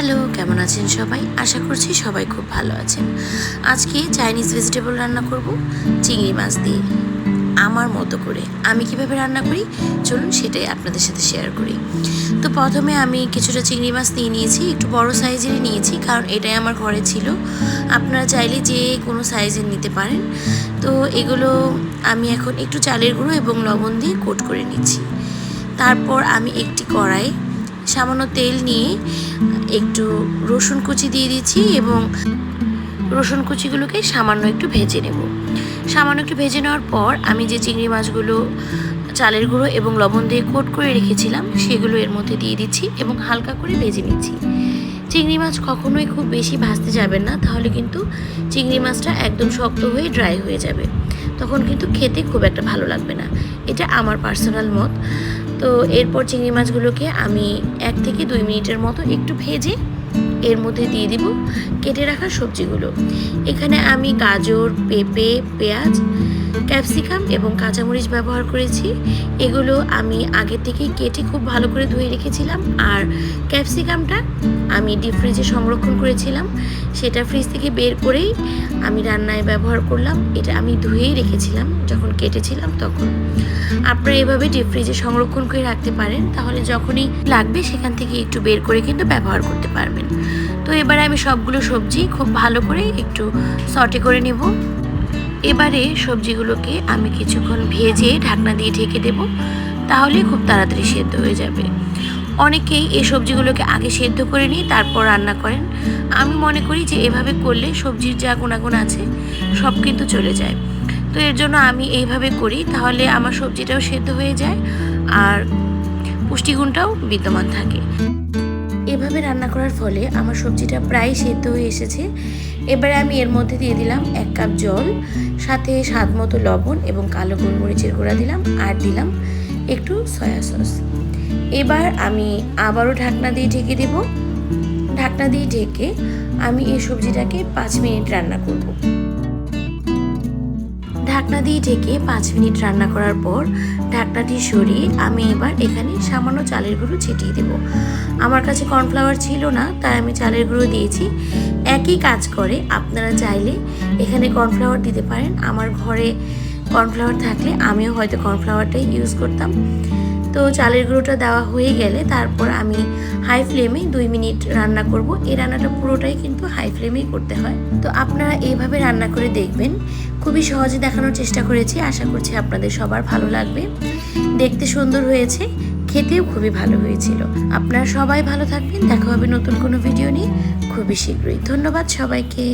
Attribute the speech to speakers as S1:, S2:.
S1: Hello, কেমন আছেন সবাই? আশা করছি সবাই খুব ভালো আছেন। আজকে চাইনিজ ভেজিটেবল রান্না করব, চিংড়ি মাছ দিয়ে। আমার মতো করে। আমি কীভাবে রান্না করি? চলুন সেটাই আপনাদের সাথে শেয়ার করি। তো প্রথমে আমি কিছুটা চিংড়ি মাছ নিয়ে নিয়েছি, একটু বড় সাইজেরই নিয়েছি, কারণ এটাই আমার ঘরে ছিল। আপনারা চাইলে যে কোনো সাইজের নিতে পারেন। তো এগুলো আমি এখন একটু চালের গুঁড়ো এবং লবণ দিয়ে কোট করে নিচ্ছি। তারপর আমি একটি কড়াই সামান্য তেল নিয়ে একটু রসুন কুচি দিয়ে দিচ্ছি এবং রসুন কুচিগুলোকে সামান্য একটু ভেজে নেব। সামান্য একটু ভেজে নেওয়ার পর আমি যে চিংড়ি মাছগুলো, চালের গুঁড়ো এবং লবণ দিয়ে কোট করে রেখেছিলাম, সেগুলো এর মধ্যে দিয়ে দিচ্ছি এবং হালকা করে ভেজে নিচ্ছি। চিংড়ি মাছ কখনোই খুব বেশি ভাজতে যাবেন না, তাহলে কিন্তু চিংড়ি মাছটা একদম শক্ত হয়ে ড্রাই হয়ে যাবে। তখন কিন্তু খেতে খুব একটা ভালো লাগবে না। এটা আমার পার্সোনাল মত। তো এরপর চিংড়ি মাছগুলোকে আমি এক থেকে দুই মিনিটের মতো একটু ভেজে এর মধ্যে দিয়ে দিব কেটে রাখা সবজিগুলো। এখানে আমি গাজর, পেঁপে, পেঁয়াজ ক্যাপসিকাম এবং কাঁচামরিচ ব্যবহার করেছি। এগুলো আমি আগে থেকেই কেটে খুব ভালো করে ধুয়ে রেখেছিলাম আর ক্যাপসিকামটা আমি ডিপ ফ্রিজে সংরক্ষণ করেছিলাম। সেটা ফ্রিজ থেকে বের করেই আমি রান্নায় ব্যবহার করলাম। এটা আমি ধুয়েই রেখেছিলাম যখন কেটেছিলাম তখন। আপনারা এভাবে ডিপ ফ্রিজে সংরক্ষণ করে রাখতে পারেন। তাহলে যখনই লাগবে সেখান থেকে একটু বের করে কিন্তু ব্যবহার করতে পারবেন। তো এবারে আমি সবগুলো সবজি খুব ভালো করে একটু সটে করে নেব। এবারে সবজিগুলোকে আমি কিছুক্ষণ ভেজে ঢাকনা দিয়ে ঢেকে দেব, তাহলে খুব তাড়াতাড়ি সেদ্ধ হয়ে যাবে। অনেকেই এই সবজিগুলোকে আগে সেদ্ধ করে নিয়ে তারপর রান্না করেন। আমি মনে করি যে এভাবে করলে সবজির যা গুণাগুণ আছে, সব কিন্তু চলে যায়। তো এর জন্য আমি এইভাবে করি, তাহলে আমার সবজিটাও সেদ্ধ হয়ে যায় আর পুষ্টিগুণটাও বিদ্যমান থাকে। এভাবে রান্না করার ফলে আমার সবজিটা প্রায় সেদ্ধ হয়ে এসেছে। এবারে আমি এর মধ্যে দিয়ে দিলাম এক কাপ জল, সাথে স্বাদ মতো লবণ এবং কালো গোলমরিচের গুঁড়া দিলাম আর দিলাম একটু সয়া সস। এবার আমি আবারও ঢাকনা দিয়ে ঢেকে দেব। ঢাকনা দিয়ে ঢেকে আমি এই সবজিটাকে পাঁচ মিনিট রান্না করব। ঢাকনা দিয়ে ঢেকে পাঁচ মিনিট রান্না করার পর ঢাকনাটি সরিয়ে আমি এবার এখানে সামান্য চালের গুঁড়ো ছিটিয়ে দেব। আমার কাছে কর্নফ্লাওয়ার ছিল না, তাই আমি চালের গুঁড়ো দিয়েছি। একই কাজ করে আপনারা চাইলে এখানে কর্নফ্লাওয়ার দিতে পারেন। আমার ঘরে কর্নফ্লাওয়ার থাকলে আমিও হয়তো কর্নফ্লাওয়ারটাই ইউজ করতাম। তো চালের গুঁড়োটা দেওয়া হয়ে গেলে তারপর আমি হাই ফ্লেমে দুই মিনিট রান্না করব। এই রান্নাটা পুরোটাই কিন্তু হাই ফ্লেমেই করতে হয়। তো আপনারা এইভাবে রান্না করে দেখবেন। খুবই সহজে দেখানোর চেষ্টা করেছি। আশা করছি আপনাদের সবার ভালো লাগবে। দেখতে সুন্দর হয়েছে। খেতেও খুবই ভালো হয়েছিল। আপনারা সবাই ভালো থাকবেন। দেখা হবে নতুন কোনো ভিডিও নিয়ে। খুবই শীঘ্রই। ধন্যবাদ সবাইকে।